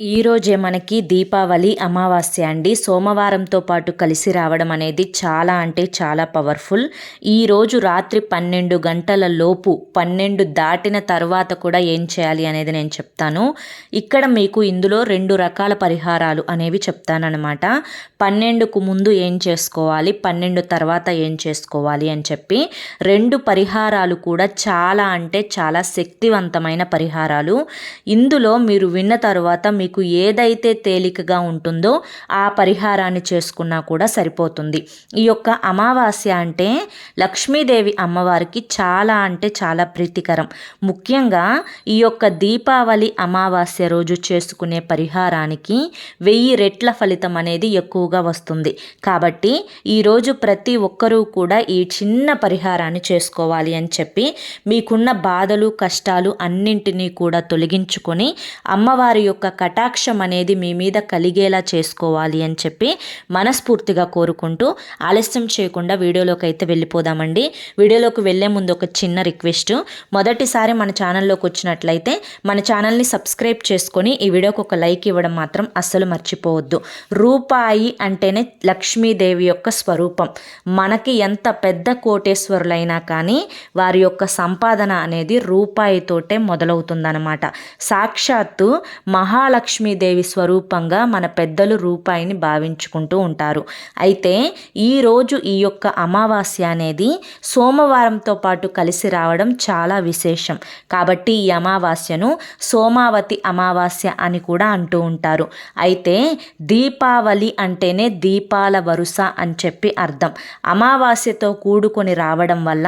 ఈరోజే మనకి దీపావళి అమావాస్య అండి. సోమవారంతో పాటు కలిసి రావడం అనేది చాలా అంటే చాలా పవర్ఫుల్. ఈరోజు రాత్రి పన్నెండు గంటల లోపు పన్నెండు దాటిన తర్వాత కూడా ఏం చేయాలి అనేది నేను చెప్తాను. ఇక్కడ మీకు ఇందులో రెండు రకాల పరిహారాలు అనేవి చెప్తానమాట పన్నెండుకు ముందు ఏం చేసుకోవాలి పన్నెండు తర్వాత ఏం చేసుకోవాలి అని చెప్పి రెండు పరిహారాలు కూడా చాలా అంటే చాలా శక్తివంతమైన పరిహారాలు. ఇందులో మీరు విన్న తర్వాత మీకు మీకు ఏదైతే తేలికగా ఉంటుందో ఆ పరిహారాన్ని చేసుకున్నా కూడా సరిపోతుంది. ఈ యొక్క అమావాస్య అంటే లక్ష్మీదేవి అమ్మవారికి చాలా అంటే చాలా ప్రీతికరం. ముఖ్యంగా ఈ యొక్క దీపావళి అమావాస్య రోజు చేసుకునే పరిహారానికి వెయ్యి రెట్ల ఫలితం అనేది ఎక్కువగా వస్తుంది. కాబట్టి ఈరోజు ప్రతి ఒక్కరూ కూడా ఈ చిన్న పరిహారాన్ని చేసుకోవాలి అని చెప్పి మీకున్న బాధలు కష్టాలు అన్నింటినీ కూడా తొలగించుకొని అమ్మవారి యొక్క కట కటాక్షం అనేది మీ మీద కలిగేలా చేసుకోవాలి అని చెప్పి మనస్ఫూర్తిగా కోరుకుంటూ ఆలస్యం చేయకుండా వీడియోలోకి అయితే వెళ్ళిపోదామండి. వీడియోలోకి వెళ్ళే ముందు ఒక చిన్న రిక్వెస్ట్. మొదటిసారి మన ఛానల్లోకి వచ్చినట్లయితే మన ఛానల్ని సబ్స్క్రైబ్ చేసుకొని ఈ వీడియోకి ఒక లైక్ ఇవ్వడం మాత్రం అస్సలు మర్చిపోవద్దు. రూపాయి అంటేనే లక్ష్మీదేవి యొక్క స్వరూపం. మనకి ఎంత పెద్ద కోటేశ్వరులైనా కానీ వారి యొక్క సంపాదన అనేది రూపాయితోటే మొదలవుతుందన్నమాట. సాక్షాత్తు మహాల లక్ష్మీదేవి స్వరూపంగా మన పెద్దలు రూపాయిని భావించుకుంటూ ఉంటారు. అయితే ఈరోజు ఈ యొక్క అమావాస్య అనేది సోమవారంతో పాటు కలిసి రావడం చాలా విశేషం. కాబట్టి ఈ అమావాస్యను సోమావతి అమావాస్య అని కూడా అంటూ ఉంటారు. అయితే దీపావళి అంటేనే దీపాల వరుస అని చెప్పి అర్థం. అమావాస్యతో కూడుకొని రావడం వల్ల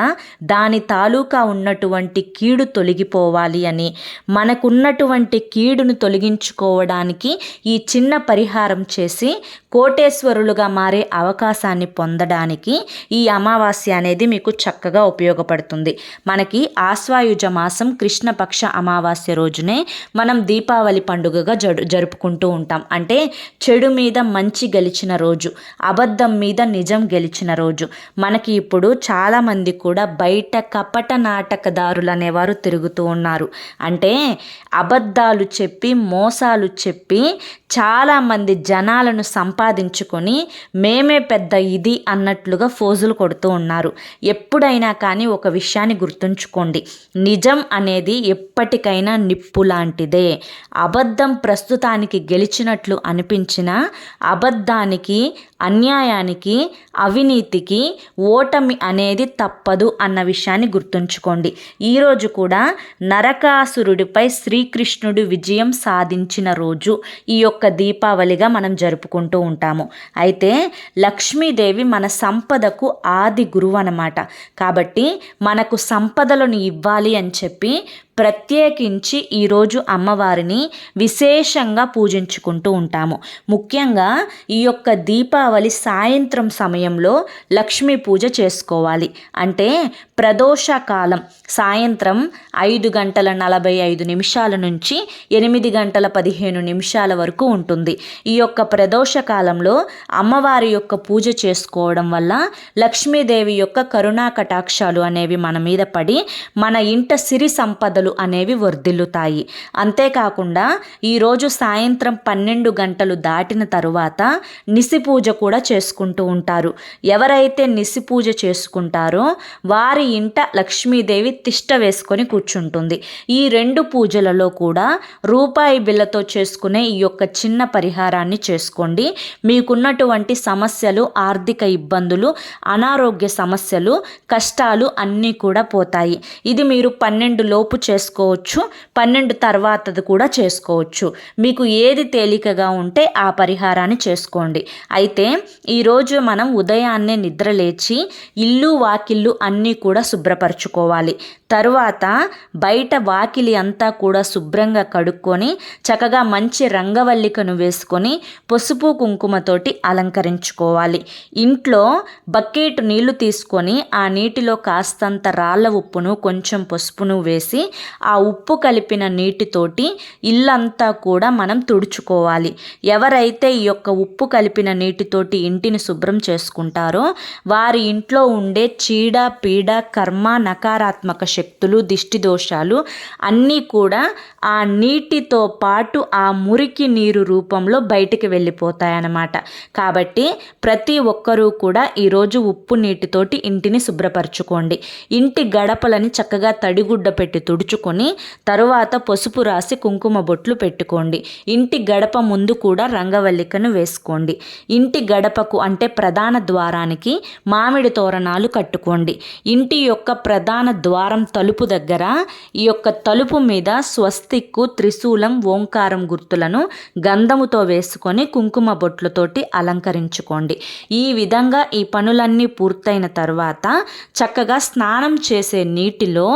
దాని తాలూకా ఉన్నటువంటి కీడు తొలగిపోవాలి అని మనకున్నటువంటి కీడును తొలగించుకో చేసుకోవడానికి ఈ చిన్న పరిహారం చేసి కోటేశ్వరులుగా మారే అవకాశాన్ని పొందడానికి ఈ అమావాస్య అనేది మీకు చక్కగా ఉపయోగపడుతుంది. మనకి ఆశ్వాయుజ మాసం కృష్ణపక్ష అమావాస్య రోజునే మనం దీపావళి పండుగగా జరు జరుపుకుంటూ ఉంటాం. అంటే చెడు మీద మంచి గెలిచిన రోజు అబద్ధం మీద నిజం గెలిచిన రోజు. మనకి ఇప్పుడు చాలామంది కూడా బయట కపట నాటకదారులు అనేవారు తిరుగుతూ ఉన్నారు. అంటే అబద్ధాలు చెప్పి మోసాలు చెప్పి చాలామంది జనాలను సంపాదించుకొని మేమే పెద్ద ఇది అన్నట్లుగా ఫోజులు కొడుతూ ఉన్నారు. ఎప్పుడైనా కానీ ఒక విషయాన్ని గుర్తుంచుకోండి. నిజం అనేది ఎప్పటికైనా నిప్పు లాంటిదే. అబద్ధం ప్రస్తుతానికి గెలిచినట్లు అనిపించిన అబద్ధానికి అన్యాయానికి అవినీతికి ఓటమి అనేది తప్పదు అన్న విషయాన్ని గుర్తుంచుకోండి. ఈరోజు కూడా నరకాసురుడిపై శ్రీకృష్ణుడు విజయం సాధించిన రోజు. ఈ యొక్క దీపావళిగా మనం జరుపుకుంటూ ఉంటాము. అయితే లక్ష్మీదేవి మన సంపదకు ఆది గురువు అనమాట కాబట్టి మనకు సంపదలను ఇవ్వాలి అని చెప్పి ప్రత్యేకించి ఈరోజు అమ్మవారిని విశేషంగా పూజించుకుంటూ ఉంటాము. ముఖ్యంగా ఈ యొక్క దీపావళి సాయంత్రం సమయంలో లక్ష్మీ పూజ చేసుకోవాలి. అంటే ప్రదోషకాలం సాయంత్రం ఐదు గంటల నలభై ఐదు నిమిషాల నుంచి ఎనిమిది గంటల పదిహేను నిమిషాల వరకు ఉంటుంది. ఈ యొక్క ప్రదోషకాలంలో అమ్మవారి యొక్క పూజ చేసుకోవడం వల్ల లక్ష్మీదేవి యొక్క కరుణా కటాక్షాలు అనేవి మన మీద పడి మన ఇంట సిరి సంపదలు అనేవి వర్ధిల్లుతాయి. అంతేకాకుండా ఈరోజు సాయంత్రం పన్నెండు గంటలు దాటిన తరువాత నిసి పూజ కూడా చేసుకుంటూ ఉంటారు. ఎవరైతే నిసి పూజ చేసుకుంటారో వారి ఇంట లక్ష్మీదేవి తిష్ట వేసుకొని కూర్చుంటుంది. ఈ రెండు పూజలలో కూడా రూపాయి బిల్లతో చేసుకునే ఈ యొక్క చిన్న పరిహారాన్ని చేసుకోండి. మీకున్నటువంటి సమస్యలు ఆర్థిక ఇబ్బందులు అనారోగ్య సమస్యలు కష్టాలు అన్నీ కూడా పోతాయి. ఇది మీరు పన్నెండు లోపు చేసుకోవచ్చు. పన్నెండు తర్వాతది కూడా చేసుకోవచ్చు. మీకు ఏది తేలికగా ఉంటే ఆ పరిహారాన్ని చేసుకోండి. అయితే ఈరోజు మనం ఉదయాన్నే నిద్ర లేచి ఇల్లు వాకిళ్ళు అన్నీ కూడా శుభ్రపరచుకోవాలి. తరువాత బయట వాకిలి అంతా కూడా శుభ్రంగా కడుక్కొని చక్కగా మంచి రంగవల్లికను వేసుకొని పసుపు కుంకుమతోటి అలంకరించుకోవాలి. ఇంట్లో బకెట్ నీళ్ళు తీసుకొని ఆ నీటిలో కాస్తంత రాళ్ళ ఉప్పును కొంచెం పసుపును వేసి ఆ ఉప్పు కలిపిన నీటితోటి ఇల్లంతా కూడా మనం తుడుచుకోవాలి. ఎవరైతే ఈ యొక్క ఉప్పు కలిపిన నీటితోటి ఇంటిని శుభ్రం చేసుకుంటారో వారి ఇంట్లో ఉండే చీడ పీడ కర్మ నకారాత్మక శక్తులు దిష్టి దోషాలు అన్నీ కూడా ఆ నీటితో పాటు ఆ మురికి నీరు రూపంలో బయటికి వెళ్ళిపోతాయన్నమాట. కాబట్టి ప్రతి ఒక్కరూ కూడా ఈరోజు ఉప్పు నీటితోటి ఇంటిని శుభ్రపరచుకోండి. ఇంటి గడపలని చక్కగా తడిగుడ్డ పెట్టి తుడుచు తుడుచుకొని తరువాత పసుపు రాసి కుంకుమ బొట్లు పెట్టుకోండి. ఇంటి గడప ముందు కూడా రంగవల్లికను వేసుకోండి. ఇంటి గడపకు అంటే ప్రధాన ద్వారానికి మామిడి తోరణాలు కట్టుకోండి. ఇంటి యొక్క ప్రధాన ద్వారం తలుపు దగ్గర ఈ యొక్క తలుపు మీద స్వస్తిక్కు త్రిశూలం ఓంకారం గుర్తులను గంధముతో వేసుకొని కుంకుమ బొట్లతోటి అలంకరించుకోండి. ఈ విధంగా ఈ పనులన్నీ పూర్తయిన తర్వాత చక్కగా స్నానం చేసే నీటిలో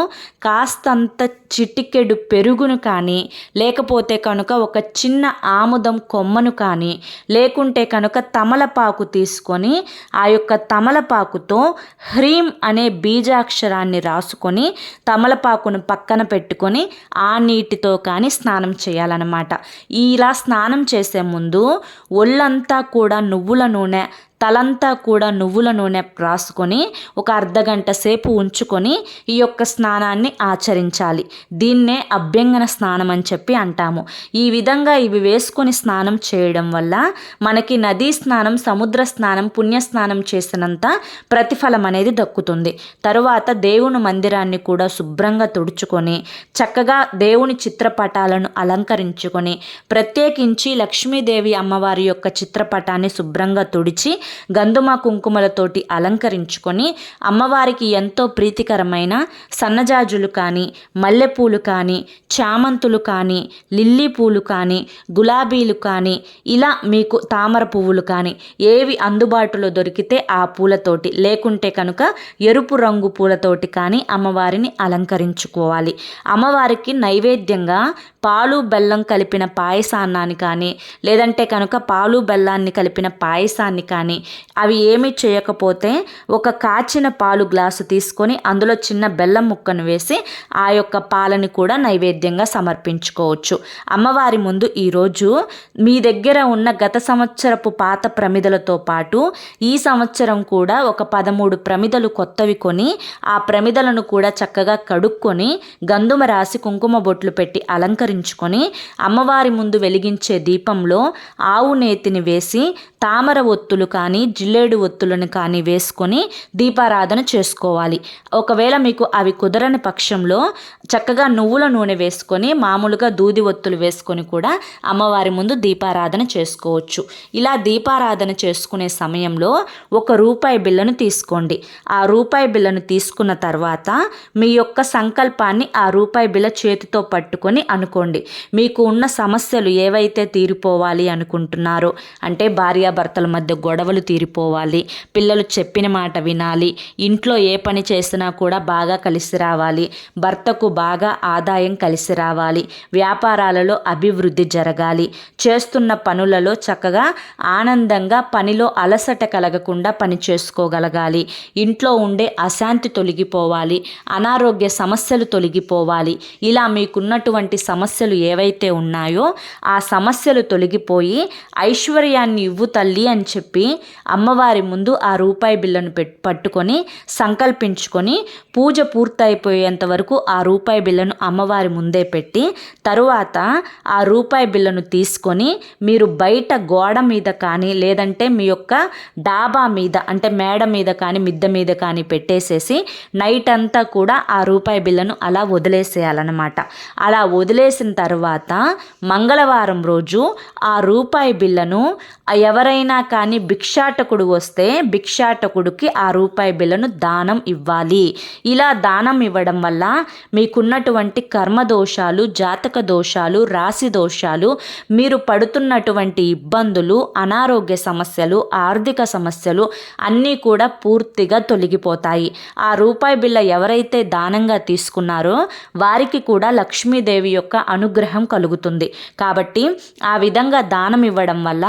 కాస్తంత చిటికెడు పెరుగును కానీ లేకపోతే కనుక ఒక చిన్న ఆముదం కొమ్మను కానీ లేకుంటే కనుక తమలపాకు తీసుకొని ఆ యొక్క తమలపాకుతో హ్రీం అనే బీజాక్షరాన్ని రాసుకొని తమలపాకును పక్కన పెట్టుకొని ఆ నీటితో కానీ స్నానం చేయాలన్నమాట. ఇలా స్నానం చేసే ముందు ఒళ్ళంతా కూడా నువ్వుల నూనె తలంతా కూడా నువ్వుల నూనె రాసుకొని ఒక అర్ధగంట సేపు ఉంచుకొని ఈ యొక్క స్నానాన్ని ఆచరించాలి. దీన్నే అభ్యంగన స్నానం అని చెప్పి అంటాము. ఈ విధంగా ఇవి వేసుకొని స్నానం చేయడం వల్ల మనకి నదీ స్నానం సముద్ర స్నానం పుణ్య స్నానం చేసినంత ప్రతిఫలం అనేది దక్కుతుంది. తరువాత దేవుని మందిరాన్ని కూడా శుభ్రంగా తుడుచుకొని చక్కగా దేవుని చిత్రపటాలను అలంకరించుకొని ప్రత్యేకించి లక్ష్మీదేవి అమ్మవారి యొక్క చిత్రపటాన్ని శుభ్రంగా తుడిచి గంధుమ కుంకుమలతోటి అలంకరించుకొని అమ్మవారికి ఎంతో ప్రీతికరమైన సన్నజాజులు కానీ మల్లెపూలు కానీ చామంతులు కానీ లిల్లీ పూలు కానీ గులాబీలు కానీ ఇలా మీకు తామర పువ్వులు కానీ ఏవి అందుబాటులో దొరికితే ఆ పూలతోటి లేకుంటే కనుక ఎరుపు రంగు పూలతోటి కానీ అమ్మవారిని అలంకరించుకోవాలి. అమ్మవారికి నైవేద్యంగా పాలు బెల్లం కలిపిన పాయసాన్నాన్ని కానీ లేదంటే కనుక పాలు బెల్లాన్ని కలిపిన పాయసాన్ని కానీ అవి ఏమీ చేయకపోతే ఒక కాచిన పాలు గ్లాసు తీసుకొని అందులో చిన్న బెల్లం ముక్కను వేసి ఆ యొక్క పాలని కూడా నైవేద్యంగా సమర్పించుకోవచ్చు. అమ్మవారి ముందు ఈరోజు మీ దగ్గర ఉన్న గత సంవత్సరపు పాత ప్రమిదలతో పాటు ఈ సంవత్సరం కూడా ఒక పదమూడు ప్రమిదలు కొత్తవి కొని ఆ ప్రమిదలను కూడా చక్కగా కడుక్కొని గంధుమ రాసి కుంకుమ బొట్లు పెట్టి అలంకరించుకొని అమ్మవారి ముందు వెలిగించే దీపంలో ఆవు నేతిని వేసి తామర ఒత్తులు కానీ జిల్లేడు ఒత్తులను కానీ వేసుకొని దీపారాధన చేసుకోవాలి. ఒకవేళ మీకు అవి కుదరని పక్షంలో చక్కగా నువ్వుల నూనె వేసుకొని మామూలుగా దూది ఒత్తులు వేసుకొని కూడా అమ్మవారి ముందు దీపారాధన చేసుకోవచ్చు. ఇలా దీపారాధన చేసుకునే సమయంలో ఒక రూపాయి బిల్లను తీసుకోండి. ఆ రూపాయి బిల్లను తీసుకున్న తర్వాత మీ యొక్క సంకల్పాన్ని ఆ రూపాయి బిల్ల చేతితో పట్టుకొని అనుకోండి. మీకు ఉన్న సమస్యలు ఏవైతే తీరిపోవాలి అనుకుంటున్నారో అంటే భార్య భార్యాభర్తల మధ్య గొడవలు తీరిపోవాలి. పిల్లలు చెప్పిన మాట వినాలి. ఇంట్లో ఏ పని చేసినా కూడా బాగా కలిసి రావాలి. భర్తకు బాగా ఆదాయం కలిసి రావాలి. వ్యాపారాలలో అభివృద్ధి జరగాలి. చేస్తున్న పనులలో చక్కగా ఆనందంగా పనిలో అలసట కలగకుండా పని చేసుకోగలగాలి. ఇంట్లో ఉండే అశాంతి తొలగిపోవాలి. అనారోగ్య సమస్యలు తొలగిపోవాలి. ఇలా మీకున్నటువంటి సమస్యలు ఏవైతే ఉన్నాయో ఆ సమస్యలు తొలగిపోయి ఐశ్వర్యాన్ని ఇవ్వు తల్లి అని చెప్పి అమ్మవారి ముందు ఆ రూపాయి బిళ్ళను పట్టుకొని సంకల్పించుకొని పూజ పూర్తయిపోయేంత వరకు ఆ రూపాయి బిల్లను అమ్మవారి ముందే పెట్టి తరువాత ఆ రూపాయి బిళ్ళను తీసుకొని మీరు బయట గోడ మీద కానీ లేదంటే మీ యొక్క డాబా మీద అంటే మేడ మీద కానీ మిద్దె మీద కానీ పెట్టేసేసి నైట్ అంతా కూడా ఆ రూపాయి బిల్లను అలా వదిలేసేయాలన్నమాట. అలా వదిలేసిన తర్వాత మంగళవారం రోజు ఆ రూపాయి బిల్లను ఎవరైనా కానీ భిక్షాటకుడు వస్తే భిక్షాటకుడికి ఆ రూపాయి బిల్లను దానం ఇవ్వాలి. ఇలా దానం ఇవ్వడం వల్ల మీకున్నటువంటి కర్మ దోషాలు జాతక దోషాలు రాశి దోషాలు మీరు పడుతున్నటువంటి ఇబ్బందులు అనారోగ్య సమస్యలు ఆర్థిక సమస్యలు అన్నీ కూడా పూర్తిగా తొలగిపోతాయి. ఆ రూపాయి బిల్ల ఎవరైతే దానంగా తీసుకున్నారో వారికి కూడా లక్ష్మీదేవి యొక్క అనుగ్రహం కలుగుతుంది. కాబట్టి ఆ విధంగా దానం ఇవ్వడం వల్ల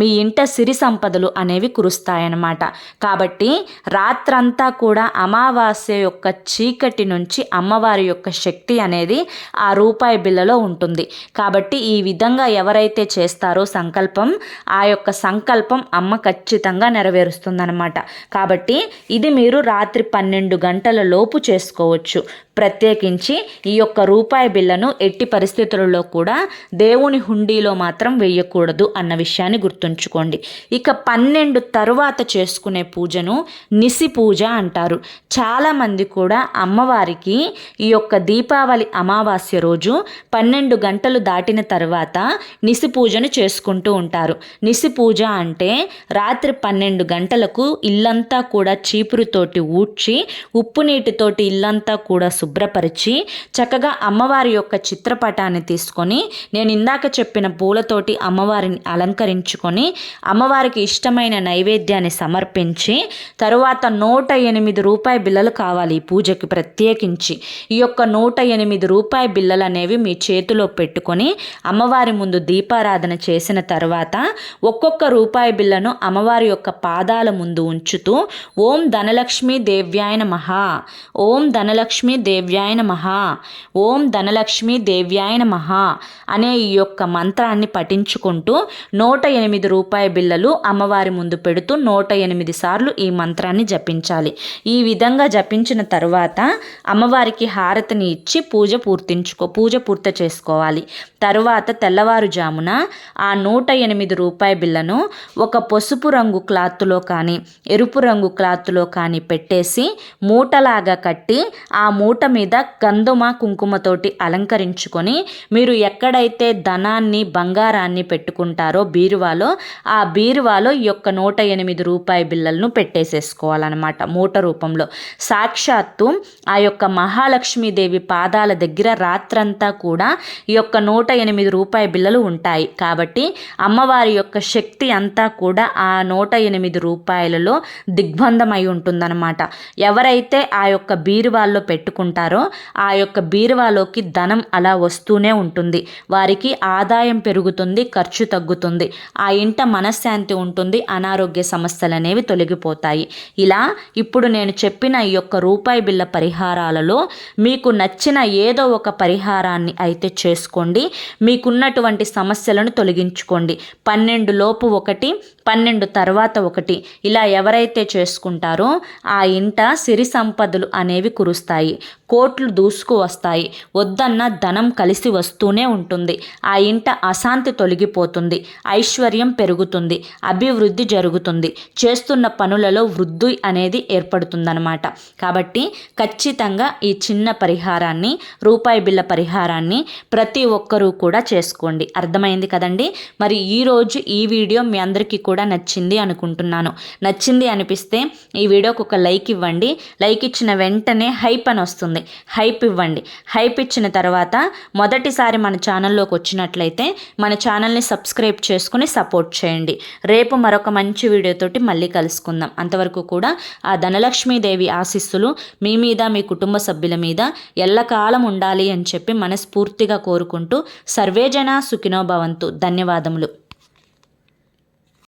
మీ ఇంట సిరి సంపదలు అనేవి కురుస్తాయన్నమాట. కాబట్టి రాత్రంతా కూడా అమావాస్య యొక్క చీకటి నుంచి అమ్మవారి యొక్క శక్తి అనేది ఆ రూపాయి బిల్లలో ఉంటుంది. కాబట్టి ఈ విధంగా ఎవరైతే చేస్తారో సంకల్పం ఆ యొక్క సంకల్పం అమ్మ ఖచ్చితంగా నెరవేరుస్తుందన్నమాట. కాబట్టి ఇది మీరు రాత్రి పన్నెండు గంటల లోపు చేసుకోవచ్చు. ప్రత్యేకించి ఈ యొక్క రూపాయి బిల్లను ఎట్టి పరిస్థితులలో కూడా దేవుని హుండీలో మాత్రం వేయకూడదు అన్న విషయాన్ని గుర్తుంచుకోండి. ఇక పన్నెండు తరువాత చేసుకునే పూజను నిసి పూజ అంటారు. చాలామంది కూడా అమ్మవారికి ఈ యొక్క దీపావళి అమావాస్య రోజు పన్నెండు గంటలు దాటిన తర్వాత నిసి పూజను చేసుకుంటూ ఉంటారు. నిసి పూజ అంటే రాత్రి పన్నెండు గంటలకు ఇల్లంతా కూడా చీపురుతోటి ఊడ్చి ఉప్పు నీటితోటి ఇల్లంతా కూడా శుభ్రపరిచి చక్కగా అమ్మవారి యొక్క చిత్రపటాన్ని తీసుకొని నేను ఇందాక చెప్పిన పూలతోటి అమ్మవారిని అలంకరించుకొని అమ్మవారికి ఇష్టమైన నైవేద్యాన్ని సమర్పించి తరువాత నూట ఎనిమిది రూపాయి బిల్లలు కావాలి ఈ పూజకి ప్రత్యేకించి. ఈ యొక్క నూట ఎనిమిది రూపాయి బిల్లలు అనేవి మీ చేతిలో పెట్టుకొని అమ్మవారి ముందు దీపారాధన చేసిన తర్వాత ఒక్కొక్క రూపాయి బిల్లను అమ్మవారి యొక్క పాదాల ముందు ఉంచుతూ ఓం ధనలక్ష్మి దేవ్యాయన మహా ఓం ధనలక్ష్మి దేవ్యాయన మహా ఓం ధనలక్ష్మి దేవ్యాయన మహా అనే ఈ యొక్క మంత్రాన్ని పఠించుకుంటూ నూట ఎనిమిది రూపాయి బిళ్ళలు అమ్మవారి ముందు పెడుతూ నూట ఎనిమిది సార్లు ఈ మంత్రాన్ని జపించాలి. ఈ విధంగా జపించిన తర్వాత అమ్మవారికి హారతిని ఇచ్చి పూజ పూర్తించుకో పూజ పూర్తి చేసుకోవాలి. తరువాత తెల్లవారుజామున ఆ నూట ఎనిమిది రూపాయి బిళ్ళను ఒక పసుపు రంగు క్లాత్లో కానీ ఎరుపు రంగు క్లాత్లో కానీ పెట్టేసి మూటలాగా కట్టి ఆ మూట మీద గంధుమ కుంకుమతోటి అలంకరించుకొని మీరు ఎక్కడైతే ధనాన్ని బంగారాన్ని పెట్టుకుంటారో బీరువాలో ఆ బీరువాలో ఈ యొక్క నూట ఎనిమిది రూపాయి బిల్లలను పెట్టేసేసుకోవాలన్నమాట మూట రూపంలో. సాక్షాత్తు ఆ యొక్క మహాలక్ష్మీదేవి పాదాల దగ్గర రాత్రంతా కూడా ఈ యొక్క నూట ఎనిమిది రూపాయి బిల్లలు ఉంటాయి. కాబట్టి అమ్మవారి యొక్క శక్తి అంతా కూడా ఆ నూట ఎనిమిది రూపాయలలో దిగ్బంధమై ఉంటుందన్నమాట. ఎవరైతే ఆ యొక్క బీరువాల్లో పెట్టుకుంటారో ఆ యొక్క బీరువాలోకి ధనం అలా వస్తూనే ఉంటుంది. వారికి ఆదాయం పెరుగుతుంది ఖర్చు తగ్గుతుంది. ఆ ఇంట మన మనశ్శాంతి ఉంటుంది అనారోగ్య సమస్యలు అనేవి తొలగిపోతాయి. ఇలా ఇప్పుడు నేను చెప్పిన ఈ యొక్క రూపాయి బిళ్ళ పరిహారాలలో మీకు నచ్చిన ఏదో ఒక పరిహారాన్ని అయితే చేసుకోండి. మీకున్నటువంటి సమస్యలను తొలగించుకోండి. పన్నెండు లోపు ఒకటి పన్నెండు తర్వాత ఒకటి ఇలా ఎవరైతే చేసుకుంటారో ఆ ఇంట సిరి సంపదలు అనేవి కురుస్తాయి. కోట్లు దూసుకు వస్తాయి. వద్దన్న ధనం కలిసి వస్తూనే ఉంటుంది. ఆ ఇంట అశాంతి తొలగిపోతుంది. ఐశ్వర్యం పెరుగుతుంది. అభివృద్ధి జరుగుతుంది. చేస్తున్న పనులలో వృద్ధి అనేది ఏర్పడుతుందన్నమాట. కాబట్టి ఖచ్చితంగా ఈ చిన్న పరిహారాన్ని రూపాయి బిళ్ళ పరిహారాన్ని ప్రతి ఒక్కరూ కూడా చేసుకోండి. అర్థమైంది కదండి? మరి ఈరోజు ఈ వీడియో మీ అందరికీ కూడా నచ్చింది అనుకుంటున్నాను. నచ్చింది అనిపిస్తే ఈ వీడియోకి ఒక లైక్ ఇవ్వండి. లైక్ ఇచ్చిన వెంటనే హైప్ అని వస్తుంది. హైప్ ఇవ్వండి. హైప్ ఇచ్చిన తర్వాత మొదటిసారి మన ఛానల్లోకి వచ్చినట్లయితే మన ఛానల్ని సబ్స్క్రైబ్ చేసుకుని సపోర్ట్ చేయండి. రేపు మరొక మంచి వీడియోతోటి మళ్ళీ కలుసుకుందాం. అంతవరకు కూడా ఆ ధనలక్ష్మీదేవి ఆశీస్సులు మీ మీద మీ కుటుంబ సభ్యుల మీద ఎల్లకాలం ఉండాలి అని చెప్పి మనస్ఫూర్తిగా కోరుకుంటూ సర్వేజన సుఖినో భవంతు. ధన్యవాదములు.